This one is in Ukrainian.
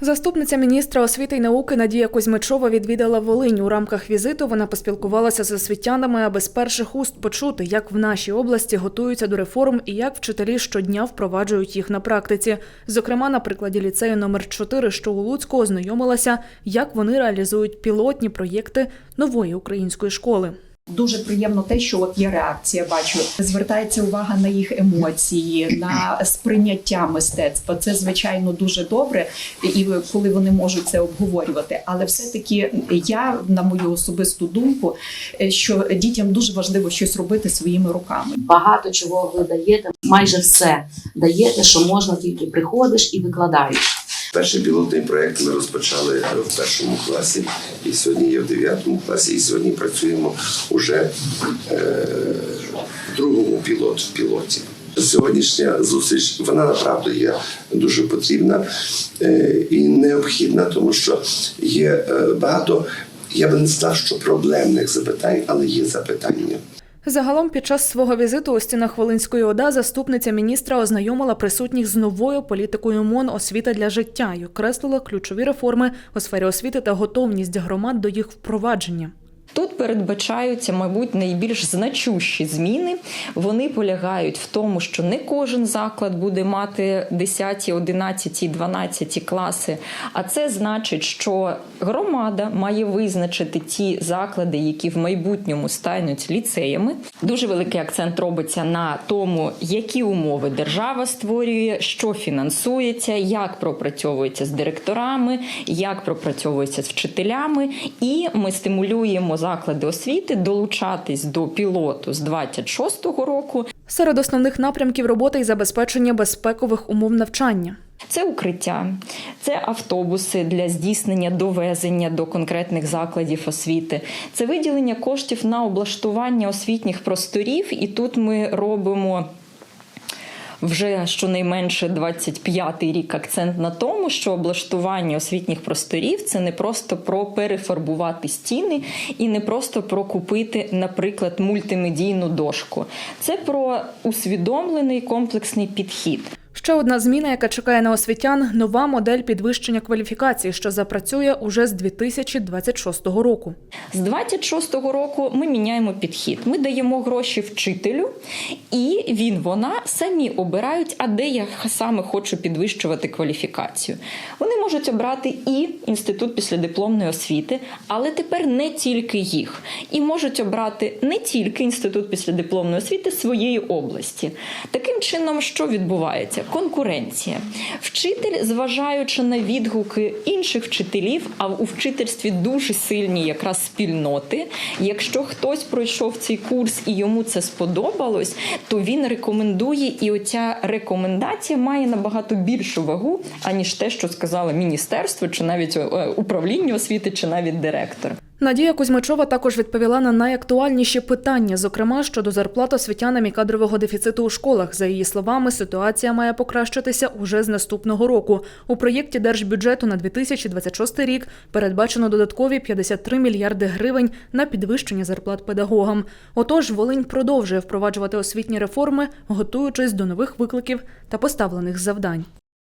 Заступниця міністра освіти й науки Надія Кузьмичова відвідала Волинь. У рамках візиту вона поспілкувалася з освітянами, аби з перших уст почути, як в нашій області готуються до реформ і як вчителі щодня впроваджують їх на практиці. Зокрема, на прикладі ліцею номер 4 що у Луцьку, ознайомилася, як вони реалізують пілотні проєкти нової української школи. Дуже приємно те, що от є реакція. Бачу, звертається увага на їх емоції, на сприйняття мистецтва. Це звичайно дуже добре, і коли вони можуть це обговорювати. Але все-таки я, на мою особисту думку, що дітям дуже важливо щось робити своїми руками. багато чого ви даєте, майже все даєте, що можна, тільки приходиш і викладаєш. Перший пілотний проект ми розпочали в першому класі, і сьогодні є в дев'ятому класі, і сьогодні працюємо уже е, в другому пілот в пілоті. Сьогоднішня зустріч вона направду є дуже потрібна е, і необхідна, тому що є е, багато, я би не сказав, що проблемних запитань, але є запитання. Загалом, під час свого візиту у стінах Волинської ОДА заступниця міністра ознайомила присутніх з новою політикою МОН освіта для життя і окреслила ключові реформи у сфері освіти та готовність громад до їх впровадження. Тут передбачаються, мабуть, найбільш значущі зміни. Вони полягають в тому, що не кожен заклад буде мати 10, 11, 12 класи. А це значить, що громада має визначити ті заклади, які в майбутньому стануть ліцеями. Дуже великий акцент робиться на тому, які умови держава створює, що фінансується, як пропрацьовується з директорами, як пропрацьовується з вчителями, і ми стимулюємо заклади освіти долучатись до пілоту з 26-го року. Серед основних напрямків роботи й забезпечення безпекових умов навчання. Це укриття, це автобуси для здійснення довезення до конкретних закладів освіти, це виділення коштів на облаштування освітніх просторів, і тут ми робимо. Вже щонайменше 25-й рік акцент на тому, що облаштування освітніх просторів це не просто про перефарбувати стіни і не просто про купити, наприклад, мультимедійну дошку. Це про усвідомлений комплексний підхід. Ще одна зміна, яка чекає на освітян нова модель підвищення кваліфікації, що запрацює уже з 2026 року. З 26-го року ми міняємо підхід. Ми даємо гроші вчителю, і він, вона самі обирають, а де я саме хочу підвищувати кваліфікацію. Вони можуть обрати і інститут післядипломної освіти, але тепер не тільки їх. І можуть обрати не тільки інститут післядипломної освіти своєї області. Таким чином, що відбувається? Конкуренція. Вчитель, зважаючи на відгуки інших вчителів, а у вчительстві дуже сильні якраз спільноти. Якщо хтось пройшов цей курс і йому це сподобалось, то він рекомендує, і оця рекомендація має набагато більшу вагу, аніж те, що сказало міністерство, чи навіть е, управління освіти, чи навіть директор. Надія Кузьмичова також відповіла на найактуальніші питання, зокрема щодо зарплат освітянам і кадрового дефіциту у школах. За її словами, ситуація має покращитися уже з наступного року. У проєкті держбюджету на 2026 рік передбачено додаткові 53 мільярди гривень на підвищення зарплат педагогам. Отож, Волинь продовжує впроваджувати освітні реформи, готуючись до нових викликів та поставлених завдань.